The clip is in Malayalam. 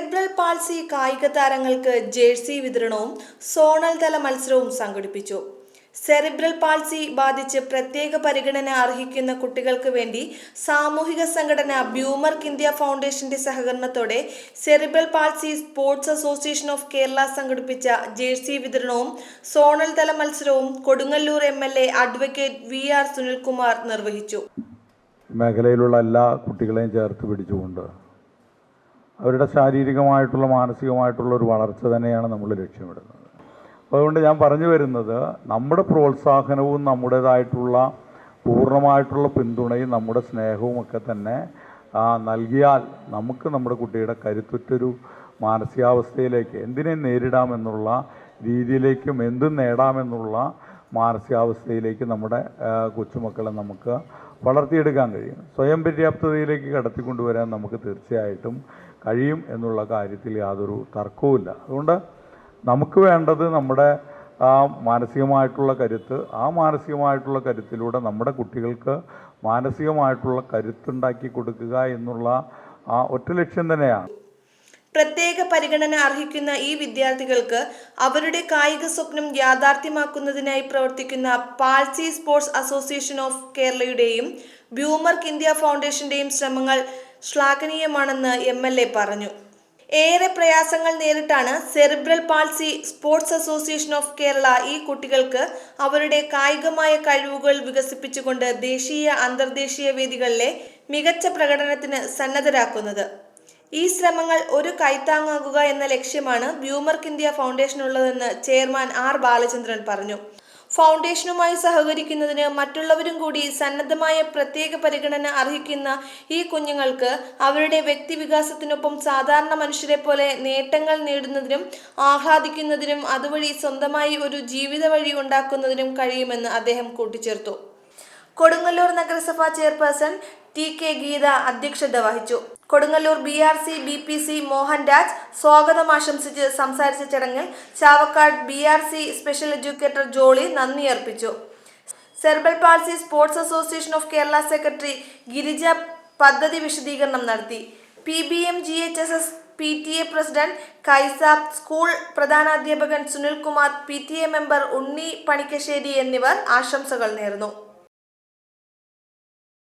സെറിബ്രൽ പാൾസി കായിക താരങ്ങൾക്ക് ജേഴ്സി വിതരണവും സോണൽ തല മത്സരവും സംഘടിപ്പിച്ചു. സെറിബ്രൽ പാൾസി ബാധിച്ച് പ്രത്യേക പരിഗണന അർഹിക്കുന്ന കുട്ടികൾക്ക് വേണ്ടി സാമൂഹിക സംഘടന ബ്യൂമർക്ക് ഇന്ത്യ ഫൗണ്ടേഷന്റെ സഹകരണത്തോടെ cerebral palsy sports association of Kerala സംഘടിപ്പിച്ച ജേഴ്സി വിതരണവും സോണൽ തല മത്സരവും Kodungallur M L A advocate V R Sunilkumar നിർവഹിച്ചു. മേഖലയിലുള്ള എല്ലാ കുട്ടികളെയും ചേർത്ത് പിടിച്ചുകൊണ്ട് അവരുടെ ശാരീരികമായിട്ടുള്ള മാനസികമായിട്ടുള്ള ഒരു വളർച്ച തന്നെയാണ് നമ്മൾ ലക്ഷ്യമിടുന്നത്. അതുകൊണ്ട് ഞാൻ പറഞ്ഞു വരുന്നത് നമ്മുടെ പ്രോത്സാഹനവും നമ്മുടേതായിട്ടുള്ള പൂർണമായിട്ടുള്ള പിന്തുണയും നമ്മുടെ സ്നേഹവും ഒക്കെ തന്നെ നൽകിയാൽ നമുക്ക് നമ്മുടെ കുട്ടിയുടെ കരുത്തുറ്റൊരു മാനസികാവസ്ഥയിലേക്ക് എന്തിനെ നേരിടാമെന്നുള്ള രീതിയിലേക്കും എന്തും നേടാമെന്നുള്ള മാനസികാവസ്ഥയിലേക്ക് നമ്മുടെ കൊച്ചുമക്കളെ നമുക്ക് വളർത്തിയെടുക്കാൻ കഴിയും. സ്വയം പര്യാപ്തതയിലേക്ക് കടത്തിക്കൊണ്ടുവരാൻ നമുക്ക് തീർച്ചയായിട്ടും കഴിയും എന്നുള്ള കാര്യത്തിൽ യാതൊരു തർക്കവുമില്ല. അതുകൊണ്ട് നമുക്ക് വേണ്ടത് നമ്മുടെ ആ മാനസികമായിട്ടുള്ള കരുത്ത് ആ മാനസികമായിട്ടുള്ള കരുത്തിലൂടെ നമ്മുടെ കുട്ടികൾക്ക് മാനസികമായിട്ടുള്ള കരുത്തുണ്ടാക്കി കൊടുക്കുക എന്നുള്ള ആ ഒറ്റ ലക്ഷ്യം തന്നെയാണ്. പ്രത്യേക പരിഗണന അർഹിക്കുന്ന ഈ വിദ്യാർത്ഥികൾക്ക് അവരുടെ കായിക സ്വപ്നം യാഥാർത്ഥ്യമാക്കുന്നതിനായി പ്രവർത്തിക്കുന്ന പാൾസി സ്പോർട്സ് അസോസിയേഷൻ ഓഫ് കേരളയുടെയും ബ്യൂമർക്ക് ഇന്ത്യ ഫൗണ്ടേഷന്റെയും ശ്രമങ്ങൾ ശ്ലാഘനീയമാണെന്ന് എം പറഞ്ഞു. ഏറെ പ്രയാസങ്ങൾ നേരിട്ടാണ് cerebral palsy sports association of Kerala ഈ കുട്ടികൾക്ക് അവരുടെ കായികമായ കഴിവുകൾ വികസിപ്പിച്ചുകൊണ്ട് ദേശീയ അന്തർദേശീയ വേദികളിലെ മികച്ച പ്രകടനത്തിന് സന്നദ്ധരാക്കുന്നത്. ഈ ശ്രമങ്ങൾ ഒരു കൈത്താങ്ങാകുക എന്ന ലക്ഷ്യമാണ് ബ്യൂമർക്ക് ഇന്ത്യ ഫൗണ്ടേഷനുള്ളതെന്ന് ചെയർമാൻ ആർ ബാലചന്ദ്രൻ പറഞ്ഞു. ഫൗണ്ടേഷനുമായി സഹകരിക്കുന്നതിന് മറ്റുള്ളവരും കൂടി സന്നദ്ധമായ പ്രത്യേക പരിഗണന അർഹിക്കുന്ന ഈ കുഞ്ഞുങ്ങൾക്ക് അവരുടെ വ്യക്തിവികാസത്തിനൊപ്പം സാധാരണ മനുഷ്യരെ പോലെ നേട്ടങ്ങൾ നേടുന്നതിനും ആഹ്ലാദിക്കുന്നതിനും അതുവഴി സ്വന്തമായി ഒരു ജീവിത വഴി ഉണ്ടാക്കുന്നതിനും കഴിയുമെന്ന് അദ്ദേഹം കൂട്ടിച്ചേർത്തു. കൊടുങ്ങല്ലൂർ നഗരസഭാ ചെയർപേഴ്സൺ ടി കെ ഗീത അധ്യക്ഷത വഹിച്ചു. Kodungallur B R C B P C Mohan Raj സ്വാഗതം ആശംസിച്ച് സംസാരിച്ച ചടങ്ങിൽ Chavakkad B R C special educator Jolly നന്ദി അർപ്പിച്ചു. Cerebral palsy sports association of Kerala secretary Girija പദ്ധതി വിശദീകരണം നടത്തി. P B M G H S S P T A president Kaisab school പ്രധാനാധ്യാപകൻ Sunilkumar P T A member Unni Panikkassery എന്നിവർ ആശംസകൾ നേർന്നു.